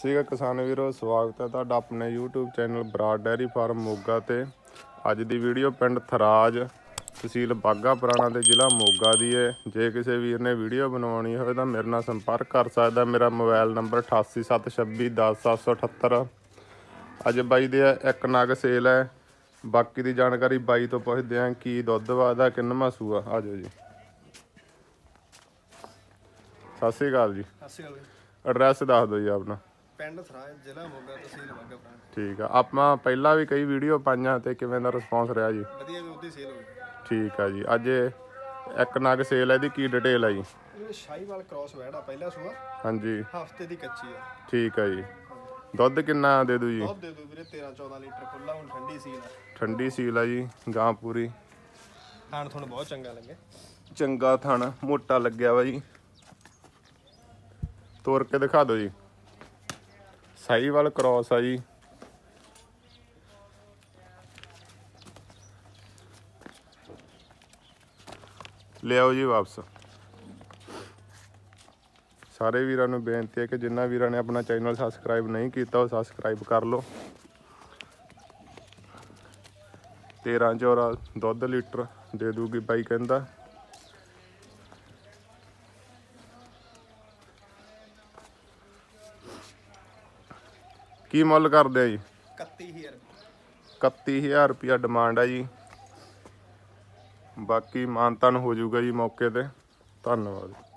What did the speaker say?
ਸੀਗਾ ਕਿਸਾਨ ਵੀਰੋ ਸਵਾਗਤ ਹੈ ਤੁਹਾਡਾ ਆਪਣੇ YouTube channel Broad dairy farm Moga ਤੇ। ਅੱਜ ਦੀ ਵੀਡੀਓ ਪਿੰਡ ਥਰਾਜ ਤਹਿਸੀਲ ਬਾਗਾ ਪੁਰਾਣਾ ਤੇ ਜ਼ਿਲ੍ਹਾ ਮੋਗਾ ਦੀ ਹੈ। ਜੇ ਕਿਸੇ ਵੀਰ ਨੇ ਵੀਡੀਓ ਬਣਾਉਣੀ ਹੋਵੇ ਤਾਂ ਮੇਰੇ ਨਾਲ ਸੰਪਰਕ ਕਰ ਸਕਦਾ ਮੇਰਾ ਮੋਬਾਈਲ ਨੰਬਰ 8876210778 ਅੱਜ ਬਾਈ ਦੇ ਇੱਕ ਨਗ ਸੇਲ ਹੈ। ਬਾਕੀ ਦੀ ਜਾਣਕਾਰੀ ਬਾਈ ਤੋਂ ਪੁੱਛਦੇ ਆਂ ਕੀ ਦੁੱਧ ਵਾਦਾ ਕਿੰਨਵਾਂ ਸੂਆ ਆਜੋ ਜੀ। ਸਤਿ ਸ੍ਰੀ ਅਕਾਲ ਜੀ। ਸਤਿ ਸ਼੍ਰੀ ਅਕਾਲ ਜੀ। ਐਡਰੈਸ ਦੱਸ ਦਿਓ ਜੀ ਆਪਣਾ। ਪਿੰਡ ਥਰਾਜ ਜ਼ਿਲ੍ਹਾ ਮੋਗਾ ਤਹਿਸੀਲ ਬਾਗਾ ਪੁਰਾਣਾ ਠੀਕ ਆ। ਆਪਾਂ ਪਹਿਲਾਂ ਵੀ ਕਈ ਵੀਡੀਓ ਪਾਈਆਂ ਤੇ ਕਿਵੇਂ ਦਾ ਰਿਸਪੌਂਸ ਰਿਹਾ ਜੀ? ਵਧੀਆ ਵੀ ਉਹਦੀ ਸੇਲ ਹੋਈ ਠੀਕ ਆ ਜੀ। ਅੱਜ ਇਹ ਇੱਕ ਨਗ ਸੇਲ ਹੈ ਇਹਦੀ ਕੀ ਡਿਟੇਲ ਆ ਜੀ? ਇਹ ਸ਼ਾਹੀਵਾਲ ਕ੍ਰਾਸ ਵੈੜਾ ਪਹਿਲਾ ਸੂਆ। ਹਾਂਜੀ। ਹਫ਼ਤੇ ਦੀ ਕੱਚੀ ਆ। ਠੀਕ ਆ ਜੀ। ਦੁੱਧ ਕਿੰਨਾ ਦੇ ਦੂ ਜੀ? ਦੁੱਧ ਦੇ ਦੋ ਵੀਰੇ 13 14 ਲੀਟਰ ਖੁੱਲਾ ਹੁਣ ਠੰਡੀ ਸੀਲ ਆ। ਠੰਡੀ ਸੀਲ ਆ ਜੀ ਗਾਂ ਪੂਰੀ। ਖਾਣ ਤੁਹਾਨੂੰ ਬਹੁਤ ਚੰਗਾ ਲੱਗੇ। ਚੰਗਾ ਥਣ ਮੋਟਾ ਲੱਗਿਆ ਵਾ ਜੀ। ਤੋੜ ਕੇ ਦਿਖਾ ਦਿਓ ਜੀ। ਸਾਈਵਾਲ ਕ੍ਰਾਸ ਆ ਜੀ ਲਿਆਓ ਜੀ ਵਾਪਸ। ਸਾਰੇ ਵੀਰਾਂ ਨੂੰ ਬੇਨਤੀ ਹੈ ਕਿ ਜਿਨ੍ਹਾਂ ਵੀਰਾਂ ਨੇ ਆਪਣਾ ਚੈਨਲ ਸਬਸਕ੍ਰਾਈਬ ਨਹੀਂ ਕੀਤਾ, ਉਹ ਸਬਸਕ੍ਰਾਈਬ ਕਰ ਲਓ। 13 ਚੌਰਾ ਦੁੱਧ ਲੀਟਰ ਦੇ ਦੂਗੀ ਬਾਈ ਕਹਿੰਦਾ। ਕੀ ਮੁੱਲ ਕਰਦੇ ਆ ਜੀ? 31000 31000 ਰੁਪਿਆ ਡਿਮਾਂਡ ਆ ਜੀ। ਬਾਕੀ ਮਾਨਤਨ ਹੋ ਜਾਊਗਾ ਜੀ ਮੌਕੇ ਤੇ। ਧੰਨਵਾਦ।